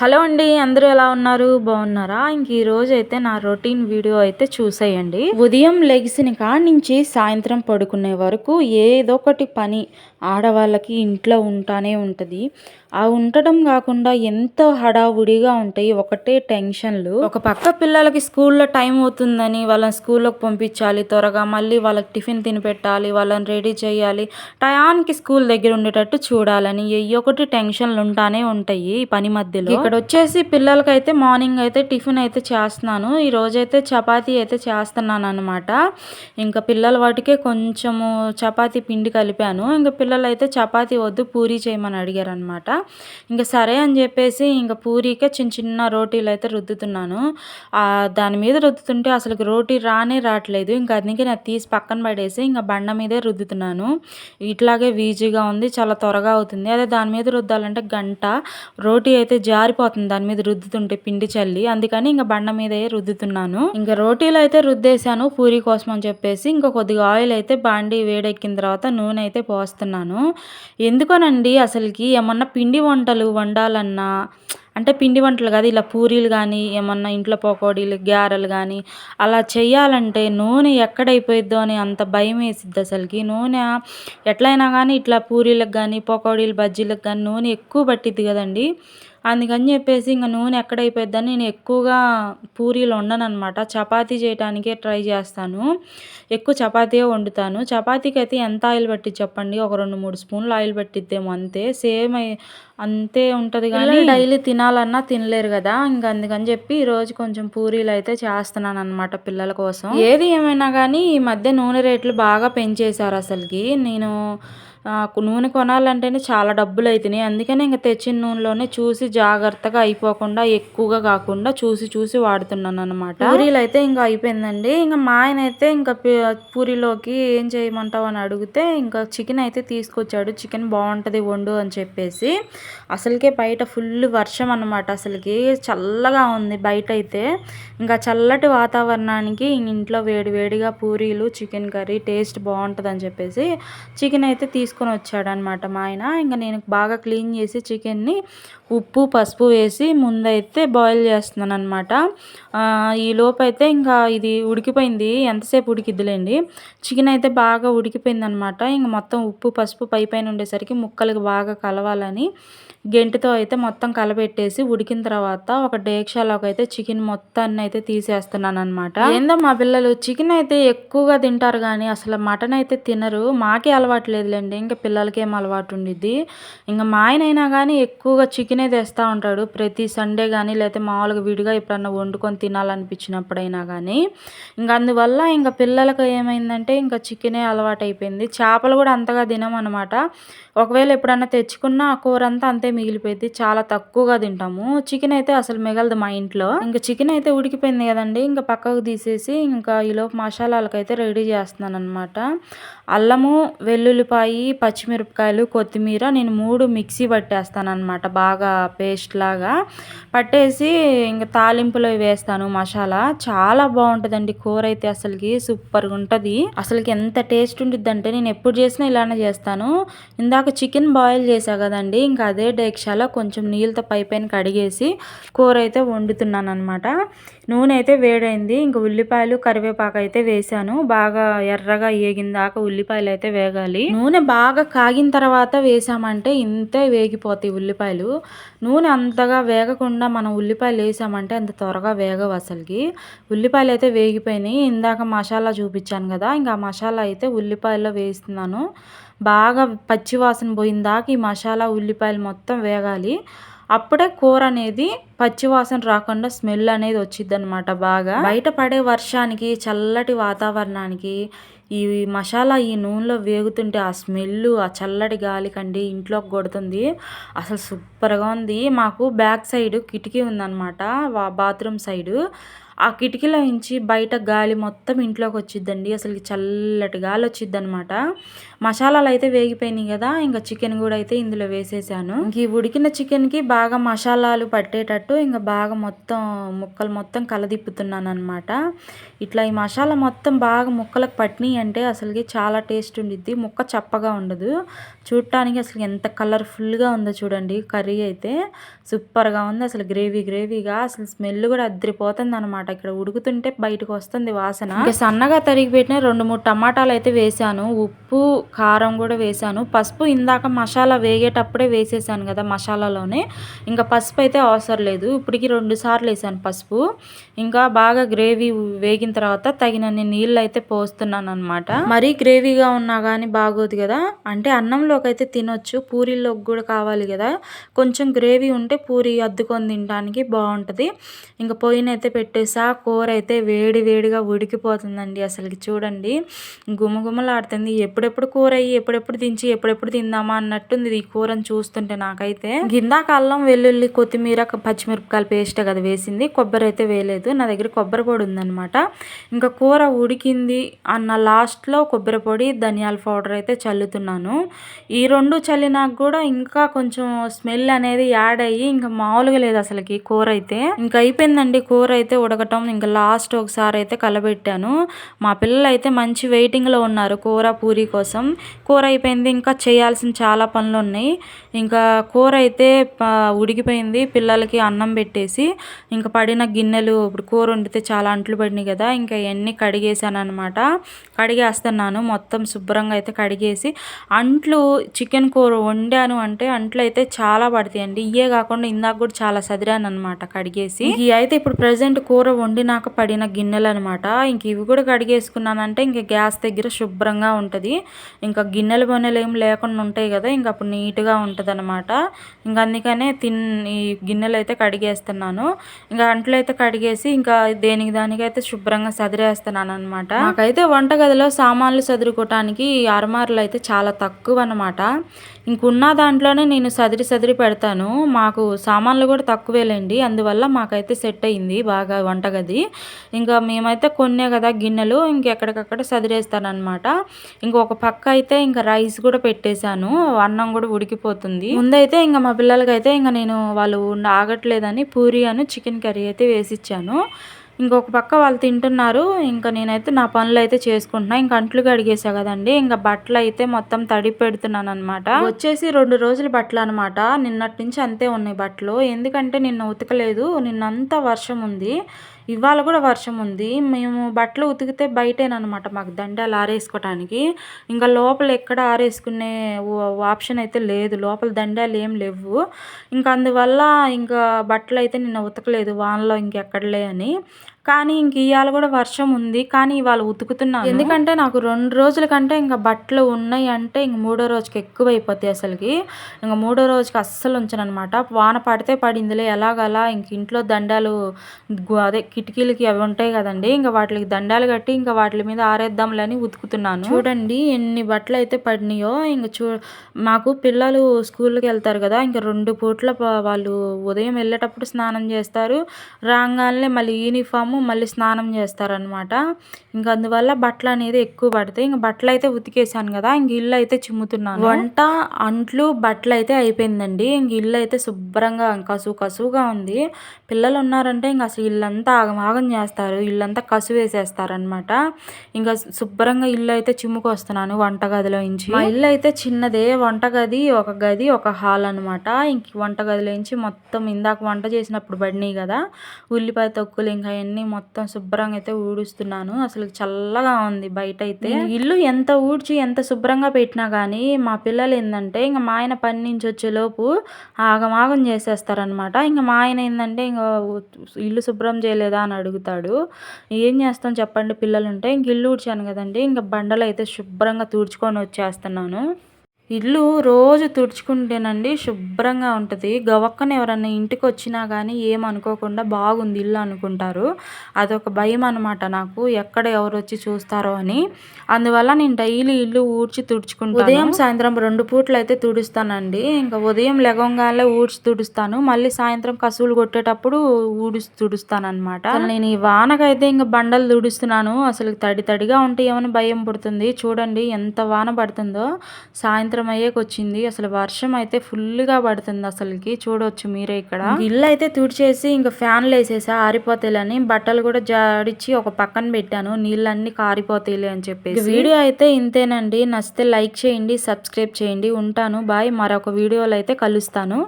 Hello అండి అందరూ ఎలా ఉన్నారు? బాగున్నారా? ఇంక ఈ రోజు అయితే నా రొటీన్ వీడియో అయితే చూసేయండి. ఉదయం లెగిసిన కాడి నుంచి సాయంత్రం పడుకునే వరకు ఏదో ఒకటి పని ఆడవాళ్ళకి ఇంట్లో ఉంటానే ఉంటుంది. ఆ ఉండటం కాకుండా ఎంతో హడావుడిగా ఉంటాయి ఒకటే టెన్షన్లు. ఒక పక్క పిల్లలకి స్కూల్లో టైం అవుతుందని వాళ్ళని స్కూల్లోకి పంపించాలి త్వరగా మళ్ళీ వాళ్ళకి టిఫిన్ తినిపెట్టాలి వాళ్ళని రెడీ చేయాలి టయానికి స్కూల్ దగ్గర ఉండేటట్టు చూడాలని ఏ ఒకటి టెన్షన్లు ఉంటానే ఉంటాయి ఈ పని మధ్యలో. ఇక్కడ వచ్చేసి పిల్లలకైతే మార్నింగ్ అయితే టిఫిన్ అయితే చేస్తున్నాను. ఈ రోజైతే చపాతీ అయితే చేస్తున్నాను అనమాట ఇంకా పిల్లల వాటికే కొంచెము చపాతీ పిండి కలిపాను. ఇంకా పిల్లలు అయితే చపాతీ వద్దు పూరి చేయమని అడిగారు అనమాట ఇంకా సరే అని చెప్పేసి ఇంకా పూరీకే చిన్న చిన్న రోటీలు అయితే రుద్దుతున్నాను దాని మీద రుద్దుతుంటే అసలు రోటీ రానే రావట్లేదు. ఇంకా అందుకే నేను తీసి పక్కన పడేసి ఇంకా బండ మీదే రుద్దుతున్నాను. ఇట్లాగే వీజీగా ఉంది చాలా త్వరగా అవుతుంది. అదే దాని మీద రుద్దాలంటే గంట రోటీ అయితే జారిపోతుంది దాని మీద రుద్దుతుంటే పిండి చల్లి. అందుకని ఇంకా బండ మీదే రుద్దుతున్నాను. ఇంకా రోటీలు అయితే రుద్దేశాను పూరి కోసం అని చెప్పేసి ఇంకా కొద్దిగా ఆయిల్ అయితే బాండి వేడెక్కిన తర్వాత నూనె అయితే పోస్తున్నాను ఎందుకోనండి? అసలుకి ఏమన్నా పిండి వంటలు వండాలన్నా అంటే పిండి వంటలు కాదు ఇలా పూరీలు కానీ ఏమన్నా ఇంట్లో పకోడీలు గారెలు కానీ అలా చేయాలంటే నూనె ఎక్కడైపోయిద్దో అని అంత భయం వేసిద్ది అసలుకి. నూనె ఎట్లయినా కానీ ఇట్లా పూరీలకు కానీ పకోడీలు బజ్జీలకు కానీ నూనె ఎక్కువ పట్టిద్ది కదండి. అందుకని చెప్పేసి ఇంకా నూనె ఎక్కడైపోయిద్దని నేను ఎక్కువగా పూరీలు వండను అనమాట చపాతీ చేయడానికే ట్రై చేస్తాను. ఎక్కువ చపాతీయే వండుతాను. చపాతీకి అయితే ఎంత ఆయిల్ పట్టిద్ది చెప్పండి? ఒక రెండు మూడు స్పూన్లు ఆయిల్ పట్టిద్దేమో అంతే. సేమ్ అంతే ఉంటుంది కానీ డైలీ తినాలన్నా తినలేరు కదా. ఇంకా అందుకని చెప్పి ఈరోజు కొంచెం పూరీలు అయితే చేస్తున్నాను అనమాట పిల్లల కోసం. ఏది ఏమైనా కానీ ఈ మధ్య నూనె రేట్లు బాగా పెంచేశారు అసలుకి. నేను నూనె కొనాలంటేనే చాలా డబ్బులు అవుతున్నాయి అందుకనే ఇంకా తెచ్చిన నూనెలోనే చూసి జాగ్రత్తగా అయిపోకుండా ఎక్కువగా కాకుండా చూసి చూసి వాడుతున్నాను అనమాట పూరీలు అయితే ఇంకా అయిపోయిందండి. ఇంకా మా ఆయన అయితే ఇంకా పూరీలోకి ఏం చేయమంటావు అని అడిగితే ఇంకా చికెన్ అయితే తీసుకొచ్చాడు. చికెన్ బాగుంటుంది వండు అని చెప్పేసి. అసలుకే బయట ఫుల్ వర్షం అనమాట అసలుకి చల్లగా ఉంది బయట అయితే ఇంకా చల్లటి వాతావరణానికి ఇంట్లో వేడి వేడిగా పూరీలు చికెన్ కర్రీ టేస్ట్ బాగుంటుంది అని చెప్పేసి చికెన్ అయితే తీసుకు తీసుకొని వచ్చాడనమాట మా ఆయన. ఇంకా నేను బాగా క్లీన్ చేసి చికెన్ని ఉప్పు పసుపు వేసి ముందైతే బాయిల్ చేస్తున్నాను అనమాట ఈ లోపైతే అయితే ఇంకా ఇది ఉడికిపోయింది. ఎంతసేపు ఉడికిద్దిలేండి. చికెన్ అయితే బాగా ఉడికిపోయింది అనమాట ఇంక మొత్తం ఉప్పు పసుపు పై పైన ఉండేసరికి ముక్కలకు బాగా కలవాలని గెంటితో అయితే మొత్తం కలబెట్టేసి ఉడికిన తర్వాత ఒక డేక్షాలోకి అయితే చికెన్ మొత్తాన్ని అయితే తీసేస్తున్నాను అనమాట ఏందో మా పిల్లలు? చికెన్ అయితే ఎక్కువగా తింటారు కానీ అసలు మటన్ అయితే తినరు. మాకే అలవాటు లేదులేండి. ఇంకా పిల్లలకేం అలవాటు ఉండిద్ది? ఇంకా మా ఆయన అయినా కానీ ఎక్కువగా చికెనే తెస్తూ ఉంటాడు. ప్రతి సండే కానీ లేకపోతే మామూలుగా విడిగా ఎప్పుడన్నా వండుకొని తినాలనిపించినప్పుడైనా కానీ ఇంకా అందువల్ల ఇంకా పిల్లలకు ఏమైందంటే ఇంకా చికెనే అలవాటు అయిపోయింది చేపలు కూడా అంతగా తినమనమాట ఒకవేళ ఎప్పుడన్నా తెచ్చుకున్న ఆ కూర అంతా అంతే మిగిలిపోయింది చాలా తక్కువగా తింటాము. చికెన్ అయితే అసలు మిగలదు మా ఇంట్లో. ఇంకా చికెన్ అయితే ఉడికిపోయింది కదండి. ఇంకా పక్కకు తీసేసి ఇంకా ఈలోపు మసాలాలకైతే రెడీ చేస్తున్నాను అనమాట అల్లము వెల్లుల్లిపాయి పచ్చిమిరపకాయలు కొత్తిమీర నేను మూడు మిక్సీ పట్టేస్తానమాట బాగా పేస్ట్ లాగా పట్టేసి ఇంకా తాలింపులో వేస్తాను మసాలా. చాలా బాగుంటుందండి కూర అయితే అసలుకి. సూపర్గా ఉంటుంది. అసలుకి ఎంత టేస్ట్ ఉంటుంది అంటే నేను ఎప్పుడు చేసినా ఇలానే చేస్తాను. ఇందాక చికెన్ బాయిల్ చేసా కదండి ఇంకా అదే డేక్షాలో కొంచెం నీళ్ళతో పైపైన కడిగేసి కూర అయితే వండుతున్నాను అనమాట నూనె అయితే వేడైంది. ఇంకా ఉల్లిపాయలు కరివేపాకు అయితే వేసాను బాగా ఎర్రగా ఏగిందాక ఉల్లి ఉల్లిపాయలు అయితే వేగాలి. నూనె బాగా కాగిన తర్వాత వేసామంటే ఇంతే వేగిపోతాయి ఉల్లిపాయలు. నూనె అంతగా వేగకుండా మనం ఉల్లిపాయలు వేసామంటే అంత త్వరగా వేగవు అసలుకి. ఉల్లిపాయలు అయితే వేగిపోయినాయి. ఇందాక మసాలా చూపించాను కదా ఇంకా మసాలా అయితే ఉల్లిపాయల్లో వేస్తున్నాను. బాగా పచ్చివాసన పోయిన దాకా ఈ మసాలా ఉల్లిపాయలు మొత్తం వేగాలి. అప్పుడే కూర అనేది పచ్చివాసన రాకుండా స్మెల్ అనేది వచ్చింది అనమాట బాగా. బయట పడే వర్షానికి చల్లటి వాతావరణానికి ఈ మసాలా ఈ నూనెలో వేగుతుంటే ఆ స్మెల్ ఆ చల్లటి గాలి కండి ఇంట్లోకి కొడుతుంది. అసలు సూపర్గా ఉంది. మాకు బ్యాక్ సైడ్ కిటికీ ఉందన్నమాట బాత్రూమ్ సైడు. ఆ కిటికీలో నుంచి బయట గాలి మొత్తం ఇంట్లోకి వచ్చిద్దండి. అసలు చల్లటి గాలి వచ్చిద్ది అనమాట మసాలాలు అయితే వేగిపోయినాయి కదా ఇంకా చికెన్ కూడా అయితే ఇందులో వేసేసాను. ఈ ఉడికిన చికెన్కి బాగా మసాలాలు పట్టేటట్టు ఇంకా బాగా మొత్తం ముక్కలు మొత్తం కలదిప్పుతున్నాను అనమాట ఇట్లా ఈ మసాలా మొత్తం బాగా ముక్కలకు పట్టినాయి అంటే అసలుకి చాలా టేస్ట్ ఉండిద్ది. ముక్క చప్పగా ఉండదు. చూడటానికి అసలు ఎంత కలర్ఫుల్గా ఉందో చూడండి. కర్రీ అయితే సూపర్గా ఉంది. అసలు గ్రేవీ గ్రేవీగా అసలు స్మెల్ కూడా అద్దరిపోతుంది అనమాట ఇక్కడ ఉడుకుతుంటే బయటకు వస్తుంది వాసన. ఇంకా సన్నగా తరిగి పెట్టిన రెండు మూడు టమాటాలు అయితే వేసాను. ఉప్పు కారం కూడా వేసాను. పసుపు ఇందాక మసాలా వేగేటప్పుడే వేసేసాను కదా మసాలాలోనే. ఇంకా పసుపు అయితే అవసరం లేదు. ఇప్పటికి రెండు సార్లు వేసాను పసుపు. ఇంకా బాగా గ్రేవీ వేగిన తర్వాత తగినన్ని నీళ్ళు అయితే పోస్తున్నాను అనమాట మరీ గ్రేవీగా ఉన్నా కానీ బాగోదు కదా. అంటే అన్నంలోకి అయితే తినొచ్చు. పూరీల్లోకి కూడా కావాలి కదా. కొంచెం గ్రేవీ ఉంటే పూరి అద్దుకొని తినడానికి బాగుంటుంది. ఇంకా పొయ్యినైతే పెట్టేసి కూర అయితే వేడి వేడిగా ఉడికిపోతుందండి అసలుకి చూడండి. గుమగుమలాడుతుంది. ఎప్పుడెప్పుడు కూర అయ్యి ఎప్పుడెప్పుడు దించి ఎప్పుడెప్పుడు తిందామా అన్నట్టుంది ఈ కూరని చూస్తుంటే నాకైతే. గిందాక అల్లం వెల్లుల్లి కొత్తిమీర పచ్చిమిరపకాయల పేస్ట్ కదా వేసింది. కొబ్బరి అయితే వేయలేదు. నా దగ్గర కొబ్బరి పొడి ఉందనమాట ఇంకా కూర ఉడికింది అన్న లాస్ట్లో కొబ్బరి పొడి ధనియాల పౌడర్ అయితే చల్లుతున్నాను. ఈ రెండు చల్లినాక కూడా ఇంకా కొంచెం స్మెల్ అనేది యాడ్ అయ్యి ఇంకా మామూలుగా లేదు అసలుకి కూర అయితే. ఇంకా అయిపోయిందండి. కూర అయితే ఉడక ఉడకటం ఇంకా లాస్ట్ ఒకసారి అయితే కలబెట్టాను. మా పిల్లలు అయితే మంచి వెయిటింగ్లో ఉన్నారు కూర పూరి కోసం. కూర అయిపోయింది ఇంకా చేయాల్సిన చాలా పనులు ఉన్నాయి. ఇంకా కూర అయితే ఉడికిపోయింది. పిల్లలకి అన్నం పెట్టేసి ఇంకా పడిన గిన్నెలు ఇప్పుడు కూర వండితే చాలా అంట్లు పడినాయి కదా ఇంకా ఇవన్నీ కడిగేసాను అనమాట కడిగేస్తున్నాను మొత్తం శుభ్రంగా అయితే కడిగేసి. అంట్లు చికెన్ కూర వండాను అంటే అంట్లు అయితే చాలా పడతాయండి. ఇవే కాకుండా ఇందాక కూడా చాలా సదిరాను అనమాట కడిగేసి. ఇవి అయితే ఇప్పుడు ప్రజెంట్ కూర వండినాక పడిన గిన్నెలు అనమాట ఇంక ఇవి కూడా కడిగేసుకున్నానంటే ఇంక గ్యాస్ దగ్గర శుభ్రంగా ఉంటుంది. ఇంకా గిన్నెలు బొన్నెలు ఏం లేకుండా ఉంటాయి కదా ఇంక అప్పుడు నీట్గా ఉంటుంది అనమాట ఇంకా అందుకనే తిన్ ఈ గిన్నెలు అయితే కడిగేస్తున్నాను. ఇంకా అంట్లు అయితే కడిగేసి ఇంకా దేనికి దానికైతే శుభ్రంగా సదిరేస్తున్నాను అనమాట నాకైతే వంటగదిలో సామాన్లు సదురుకోవటానికి అరమారులు అయితే చాలా తక్కువ అనమాట ఇంకున్న దాంట్లోనే నేను సదిరి సదిరి పెడతాను. మాకు సామాన్లు కూడా తక్కువేలేండి. అందువల్ల మాకైతే సెట్ అయింది బాగా వంట వంటగది ఇంకా మేమైతే కొన్నే కదా గిన్నెలు ఇంకెక్కడికక్కడ సదిరేస్తానమాట ఒక పక్క అయితే ఇంకా రైస్ కూడా పెట్టేశాను అన్నం కూడా ఉడికిపోతుంది. ముందైతే ఇంకా మా పిల్లలకైతే ఇంకా నేను వాళ్ళు ఆగట్లేదని పూరి అని చికెన్ కర్రీ అయితే వేసిచ్చాను. ఇంకొక పక్క వాళ్ళు తింటున్నారు. ఇంకా నేనైతే నా పనులు అయితే చేసుకుంటున్నా. ఇంకా అంట్లు కడిగేసా కదండి. ఇంకా బట్టలు అయితే మొత్తం తడి పెడుతున్నాను అనమాట వచ్చేసి రెండు రోజులు బట్టలు అనమాట నిన్నటి నుంచి అంతే ఉన్నాయి బట్టలు. ఎందుకంటే నిన్న ఉతకలేదు. నిన్నంతా వర్షం ఉంది. ఇవాళ కూడా వర్షం ఉంది. మేము బట్టలు ఉతికితే బయటేనమాట మాకు దండాలు ఆరేసుకోవటానికి ఇంకా లోపల ఎక్కడ ఆరేసుకునే ఆప్షన్ అయితే లేదు. లోపల దండాలు ఏం లేవు. ఇంకా అందువల్ల ఇంకా బట్టలు అయితే నిన్న ఉతకలేదు. వానలో ఇంకెక్కడలే అని. కానీ ఇంక ఇవాళ కూడా వర్షం ఉంది. కానీ ఇవాళ ఉతుకుతున్నాను. ఎందుకంటే నాకు రెండు రోజుల కంటే ఇంకా బట్టలు ఉన్నాయి అంటే ఇంక మూడో రోజుకి ఎక్కువ అయిపోతాయి అసలుకి. ఇంకా మూడో రోజుకి అస్సలు ఉంచను అనమాట వాన పడితే పడిందిలే ఎలాగలా ఇంక ఇంట్లో దండాలు అదే కిటికీలకి అవి ఉంటాయి కదండి. ఇంకా వాటికి దండాలు కట్టి ఇంకా వాటి మీద ఆరేద్దాంలని ఉతుకుతున్నాను. చూడండి ఎన్ని బట్టలు అయితే పడినాయో ఇంక చూ మాకు పిల్లలు స్కూల్కి వెళ్తారు కదా ఇంకా రెండు పూట్ల వాళ్ళు ఉదయం వెళ్ళేటప్పుడు స్నానం చేస్తారు. రాగానే మళ్ళీ యూనిఫామ్ మళ్ళీ స్నానం చేస్తారనమాట ఇంకా అందువల్ల బట్టలు అనేది ఎక్కువ పడతాయి. ఇంకా బట్టలు అయితే ఉతికేసాను కదా ఇంక ఇల్లు అయితే చిమ్ముతున్నాను. వంట అంట్లు బట్టలు అయితే అయిపోయిందండి. ఇంక ఇల్లు అయితే శుభ్రంగా కసు కసువుగా ఉంది. పిల్లలు ఉన్నారంటే ఇంకా అసలు ఇల్లంతా ఆగమాగం చేస్తారు. ఇల్లంతా కసు వేసేస్తారనమాట ఇంకా శుభ్రంగా ఇల్లు అయితే చిమ్ముకొస్తున్నాను వంటగదిలో నుంచి. మా ఇల్లు అయితే చిన్నదే. వంటగది ఒక గది ఒక హాల్ అనమాట ఇంక వంటగదిలో నుంచి మొత్తం ఇందాక వంట చేసినప్పుడు పడినాయి కదా ఉల్లిపాయ తొక్కులు ఇంకా అవన్నీ మొత్తం శుభ్రంగా అయితే ఊడుస్తున్నాను. అసలు చల్లగా ఉంది బయట అయితే ఇల్లు ఎంత ఊడ్చి ఎంత శుభ్రంగా పెట్టినా కానీ మా పిల్లలు ఏంటంటే ఇంకా మా ఆయన పని నుంచి వచ్చేలోపు ఆగమాగం చేసేస్తారనమాట ఇంకా మా ఆయన ఏంటంటే ఇంకా ఇల్లు శుభ్రం చేయలేదా అని అడుగుతాడు. ఏం చేస్తాం చెప్పండి పిల్లలు ఉంటే ఇంక ఇల్లు ఊడ్చాను కదండి. ఇంకా బండలు అయితే శుభ్రంగా తుడుచుకొని వచ్చేస్తున్నాను. ఇల్లు రోజు తుడుచుకుంటేనండి శుభ్రంగా ఉంటుంది. గవక్కన ఎవరన్నా ఇంటికి వచ్చినా కానీ ఏమనుకోకుండా బాగుంది ఇల్లు అనుకుంటారు. అదొక భయం అనమాట నాకు. ఎక్కడ ఎవరు వచ్చి చూస్తారో అని. అందువల్ల నేను డైలీ ఇల్లు ఊడ్చి తుడుచుకుంటాను. ఉదయం సాయంత్రం రెండు పూట్లు అయితే తుడుస్తానండి. ఇంకా ఉదయం లెగంగానే ఊడ్చి తుడుస్తాను. మళ్ళీ సాయంత్రం కసువులు కొట్టేటప్పుడు ఊడిచి తుడుస్తాను అనమాట నేను ఈ వానకైతే ఇంకా బండలు తుడుస్తున్నాను. అసలు తడి తడిగా ఉంటే ఏమైనా భయం పుడుతుంది? చూడండి ఎంత వాన పడుతుందో. సాయంత్రం అయ్యేకి వచ్చింది అసలు వర్షం అయితే ఫుల్గా పడుతుంది అసలుకి. చూడవచ్చు మీరే ఇక్కడ. ఇల్లు అయితే తుడిచేసి ఇంకా ఫ్యాన్లు వేసేసా ఆరిపోతాయిలని బట్టలు కూడా జాడిచ్చి ఒక పక్కన పెట్టాను. నీళ్ళన్నీ కారిపోతాయిలే అని చెప్పేసి. వీడియో అయితే ఇంతేనండి. నచ్చితే లైక్ చేయండి సబ్స్క్రైబ్ చేయండి. ఉంటాను. బాయ్. మరొక వీడియోలో అయితే కలుస్తాను.